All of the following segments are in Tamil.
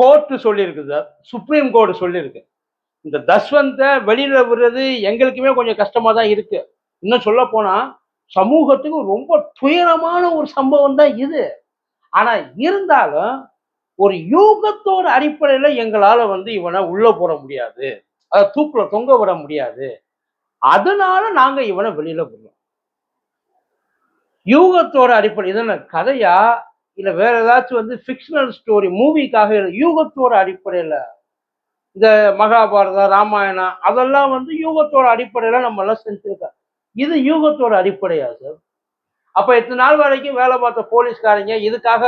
கோர்ட்டு சொல்லியிருக்கு சார். சுப்ரீம் கோர்ட் சொல்லியிருக்கு. இந்த தஸ்வந்தை வெளியில விடுறது எங்களுக்குமே கொஞ்சம் கஷ்டமா தான் இருக்கு. இன்னும் சொல்ல போனா சமூகத்துக்கு ரொம்ப துயரமான ஒரு சம்பவம் தான் இது. ஆனா இருந்தாலும் ஒரு யூகத்தோட அடிப்படையில எங்களால வந்து இவனை உள்ள போட முடியாது. அதை தூக்குல தொங்க விட முடியாது. அதனால நாங்க இவனை வெளியில விடுறோம். யூகத்தோட அடிப்படை இதென்ன கதையா? இல்லை வேற ஏதாச்சும் வந்து ஃபிக்ஷனல் ஸ்டோரி மூவிக்காக யூகத்தோட அடிப்படையில. இந்த மகாபாரதம் ராமாயணம் அதெல்லாம் வந்து யூகத்தோட அடிப்படையில நம்ம எல்லாம் செஞ்சிருக்கோம் இது யூகத்தோட அடிப்படையா சார் அப்போ இத்தனை நாள் வரைக்கும் வேலை பார்த்த போலீஸ்காரங்க இதுக்காக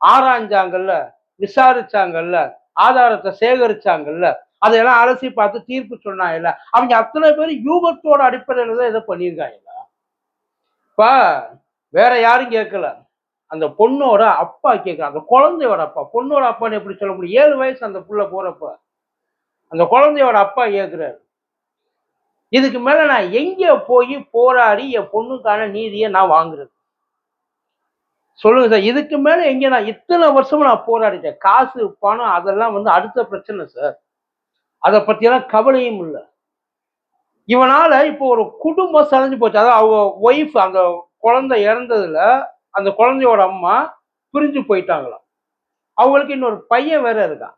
ஆராய்ஞ்சாங்கல்ல விசாரிச்சாங்கல்ல ஆதாரத்தை சேகரிச்சாங்கல்ல அதையெல்லாம் அலசி பார்த்து தீர்ப்பு சொன்னாங்கல்ல அவங்க அத்தனை பேர் யூகத்தோட அடிப்படையில தான் இதை பண்ணியிருக்காங்களா இப்போ வேற யாரும் கேட்கல. அந்த பொண்ணோட அப்பா கேட்குறான் அந்த குழந்தையோட அப்பா. பொண்ணோட அப்பான்னு எப்படி சொல்ல முடியும்? ஏழு வயசு அந்த புள்ள போறப்ப. அந்த குழந்தையோட அப்பா கேட்குறாரு இதுக்கு மேல நான் எங்கே போய் போராடி என் பொண்ணுக்கான நீதியை நான் வாங்குறது? சொல்லுங்க சார். இதுக்கு மேல எங்க நான் இத்தனை வருஷமும் நான் போராடிட்டேன். காசு பணம் அதெல்லாம் வந்து அடுத்த பிரச்சனை சார். அதை பற்றியெல்லாம் கவலையும் இல்லை. இவனால இப்போ ஒரு குடும்பம் சரிஞ்சு போச்சு. அதாவது அவங்க ஒய்ஃப் அந்த குழந்தை இறந்ததுல அந்த குழந்தையோட அம்மா பிரிஞ்சு போயிட்டாங்களாம். அவங்களுக்கு இன்னொரு பையன் வேற இருக்கான்.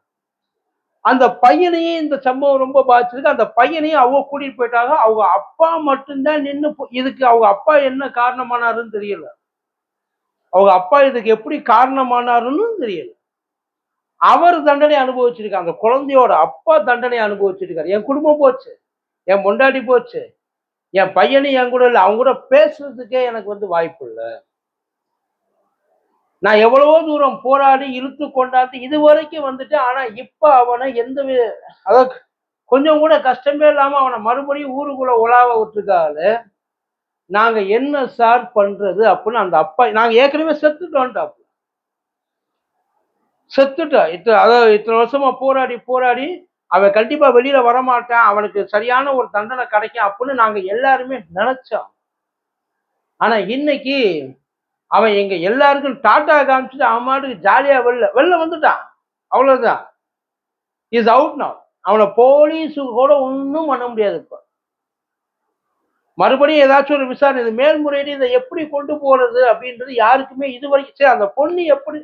அந்த பையனையும் இந்த சம்பவம் ரொம்ப பாதிச்சிருக்கு. அந்த பையனையும் அவங்க கூட்டிட்டு போயிட்டாங்க. அவங்க அப்பா மட்டும்தான் நின்று இதுக்கு அவங்க அப்பா என்ன காரணமானாருன்னு தெரியல. அவங்க அப்பா இதுக்கு எப்படி காரணமானாருன்னு தெரியல. அவர் தண்டனை அனுபவிச்சிருக்காங்க அந்த குழந்தையோட அப்பா தண்டனை அனுபவிச்சிருக்காரு. என் குடும்பம் போச்சு. என் பொண்டாட்டி போச்சு. என் பையனும் என் கூட இல்லை. அவங்க கூட பேசுறதுக்கே எனக்கு வந்து வாய்ப்பு இல்லை. நான் எவ்வளவோ தூரம் போராடி இழுத்து கொண்டாந்து இது வரைக்கும் வந்துட்டு ஆனா இப்ப அவனை எந்த வி- அதாவது கொஞ்சம் கூட கஷ்டமே இல்லாம அவனை மறுபடியும் ஊருக்குள்ள உலாவ விட்டுருக்காரு நாங்க என்ன சார் பண்றது அப்படின்னு அந்த அப்பா நாங்க ஏற்கனவே செத்துட்டோம்ட்டாப்பு செத்துட்டா இத்தனை அதாவது இத்தனை வருஷமா போராடி போராடி அவன் கண்டிப்பா வெளியில வரமாட்டான் அவனுக்கு சரியான ஒரு தண்டனை கிடைக்கும் அப்படின்னு நாங்க எல்லாருமே நினைச்சோம். ஆனா இன்னைக்கு அவன் எங்க எல்லாருக்கும் டாட்டா காமிச்சிட்டு அவன் மாட்டுக்கு ஜாலியா வெளில வெளில வந்துட்டான். அவ்வளவுதான். இஸ் அவுட் நான் அவனை போலீஸு கூட ஒன்றும் பண்ண முடியாது இப்போ. மறுபடியும் ஏதாச்சும் ஒரு விசாரணை இது மேல்முறையீடு இதை எப்படி கொண்டு போறது அப்படின்றது யாருக்குமே இது வரைக்கும் சரி அந்த பொண்ணு எப்படி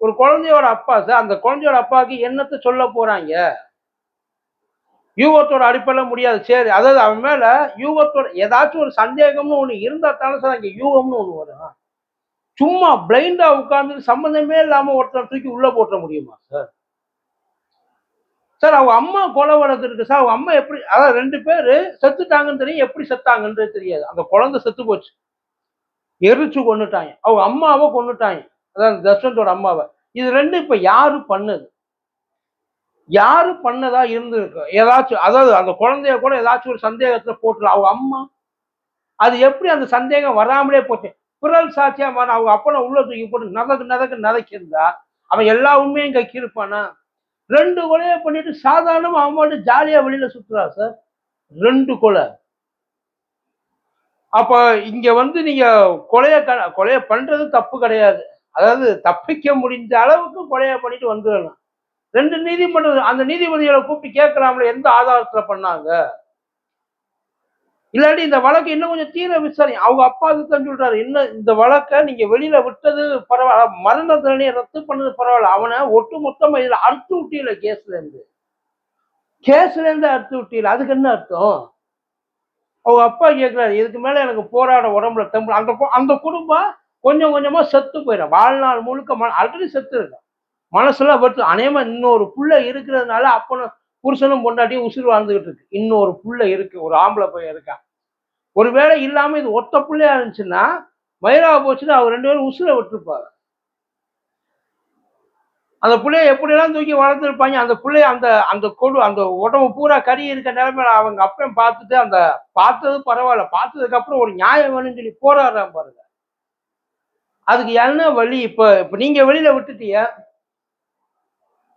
ஒரு குழந்தையோட அப்பா சார் அந்த குழந்தையோட அப்பாவுக்கு என்னத்தை சொல்ல போறாங்க? யூகத்தோட அடிப்படையில் முடியாது. சரி அதாவது அவன் மேல யூகத்தோட ஏதாச்சும் ஒரு சந்தேகம்னு ஒண்ணு இருந்தால் தானே சார் அங்க யூகம்னு ஒன்று வரும். சும்மா பிளைண்டா உட்கார்ந்து சம்மந்தமே இல்லாம ஒருத்தர் தூக்கி உள்ள போட்ட முடியுமா சார் சார் அவங்க அம்மா கொலை வழக்கு இருக்கு சார் அவங்க அம்மா எப்படி அதாவது ரெண்டு பேரு செத்துட்டாங்கன்னு தெரியும் எப்படி செத்தாங்கன்றது தெரியாது. அந்த குழந்தை செத்து போச்சு. எரிச்சு கொண்டுட்டாங்க அவங்க அம்மாவை கொண்டுட்டாங்க அதாவது தர்ஷனத்தோட அம்மாவை. இது ரெண்டு இப்ப யாரு பண்ணது? யாரு பண்ணதா இருந்திருக்கு? ஏதாச்சும் அதாவது அந்த குழந்தைய கூட ஏதாச்சும் ஒரு சந்தேகத்துல போட்டுரும் அவங்க அம்மா? அது எப்படி அந்த சந்தேகம் வராமலே போச்சு? பிறல் சாட்சியமான அவங்க அப்பனை உள்ள தூக்கி போட்டு நதக்கு நதக்கு நதக்கியிருந்தா அவன் எல்லா உண்மையும் கக்கி ரெண்டு கொலையை பண்ணிட்டு சாதாரணமா அவன் மட்டும் ஜாலியா வெளியில சுத்துறா சார் ரெண்டு கொலை. அப்ப இங்க வந்து நீங்க கொலைய க- கொலைய பண்றது தப்பு கிடையாது. அதாவது தப்பிக்க முடிஞ்ச அளவுக்கு கொலையை பண்ணிட்டு வந்துடலாம் ரெண்டு நீதிமன்றம் அந்த நீதிபதிகளை கூப்பிட்டு கேட்கலாம்ல எந்த ஆதாரத்துல பண்ணாங்க? இல்லாட்டி இந்த வழக்கு இன்னும் கொஞ்சம் தீர விசாரி அவங்க அப்பா தான் சொல்றாரு. இன்னும் இந்த வழக்கை நீங்க வெளியில விட்டது பரவாயில்ல மரண தண்டனையை ரத்து பண்ணது பரவாயில்ல அவனை ஒட்டு மொத்தமா இதுல அறுத்து விட்டியில கேஸ்ல இருந்து கேஸ்ல இருந்து அறுத்து விட்டியில அதுக்கு என்ன அர்த்தம்? அவங்க அப்பா கேட்கிறாரு இதுக்கு மேல எனக்கு போராட உடம்புல தெம்பு அந்த அந்த குடும்பம் கொஞ்சம் கொஞ்சமா செத்து போயிடும். வாழ்நாள் முழுக்க ஆல்ரெடி செத்து இருக்கும் மனசுல வருத்து அநேகமா இன்னொரு புள்ள இருக்கிறதுனால அப்பனும் புருஷனும் பொண்டாட்டியும் உசுறு வாழ்ந்துகிட்டு இருக்கு. இன்னொரு புள்ள இருக்கு ஒரு ஆம்பளை பையன் இருக்கான். ஒருவேளை இல்லாம இது ஒத்த புள்ளையா இருந்துச்சுன்னா மயிரா போச்சுன்னா அவர் ரெண்டு பேரும் உசுரை விட்டுருப்பாரு அந்த புள்ளைய எப்படியெல்லாம் தூக்கி வளர்த்துருப்பாங்க அந்த புள்ளைய அந்த அந்த கொடு அந்த உடம்பு பூரா கறி இருக்க நிலைமையில அவங்க அப்பன் பார்த்துட்டு அந்த பார்த்தது பரவாயில்ல பார்த்ததுக்கு அப்புறம் ஒரு நியாயம் வேணும்னு சொல்லி போராடுறான் பாருங்க. அதுக்கு என்ன வழி? இப்ப இப்ப நீங்க வெளியில விட்டுட்டீங்க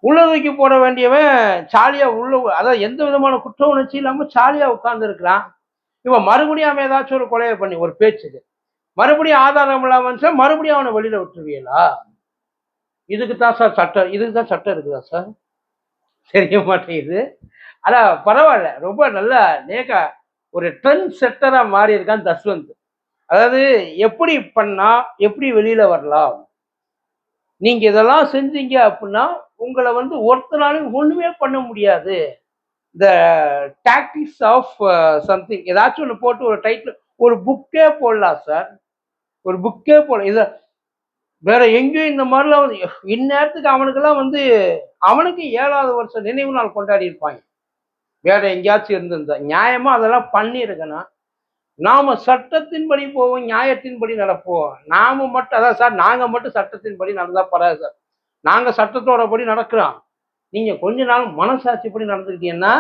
உள்ள தூக்கி போட வேண்டியவன் சாலியா உள்ள அதாவது எந்த விதமான குற்ற உணர்ச்சி இல்லாம சாலியா உட்கார்ந்து இருக்கிறான் இவன் மறுபடியும் அவன் ஏதாச்சும் ஒரு கொலையை பண்ணி ஒரு பேச்சுக்கு. மறுபடியும் ஆதாரம் இல்லாமல் சார் மறுபடியும் அவனை வெளியில விட்டுருவீங்களா? இதுக்கு தான் சார் சட்டம் இதுக்கு தான் சட்டம் இருக்குதா சார்? தெரிய மாட்டேங்குது. ஆனா பரவாயில்ல. ரொம்ப நல்லா நேக்கா ஒரு ட்ரெண்ட் செட்டரா மாறி இருக்கான் தஸ்வந்த். அதாவது எப்படி பண்ணா எப்படி வெளியில வரலாம்? நீங்க இதெல்லாம் செஞ்சீங்க அப்படின்னா உங்களை வந்து ஒருத்தனாலும் ஒண்ணுமே பண்ண முடியாது. இந்த டாக்டிக்ஸ் ஆஃப் சம்திங் ஏதாச்சும் ஒன்று போட்டு ஒரு டைட்டில் ஒரு புக்கே போடலாம் சார் ஒரு புக்கே போடலாம் இதை வேற எங்கேயும் இந்த மாதிரிலாம் வந்து இந்நேரத்துக்கு அவனுக்கெல்லாம் வந்து அவனுக்கு ஏழாவது வருஷம் நினைவு நாள் கொண்டாடி இருப்பாங்க வேற எங்கேயாச்சும் இருந்திருந்தா நியாயமா அதெல்லாம் பண்ணியிருக்கணும். நாம சட்டத்தின்படி போவோம் நியாயத்தின்படி நடப்போம். நாம மட்டும் அதான் சார் நாங்க மட்டும் சட்டத்தின்படி நடந்தா பரவாயில்ல சார். நாங்க சட்டத்தோட படி நடக்கிறோம். நீங்க கொஞ்ச நாள் மனசாட்சிப்படி நடந்துக்கிட்டீங்கன்னா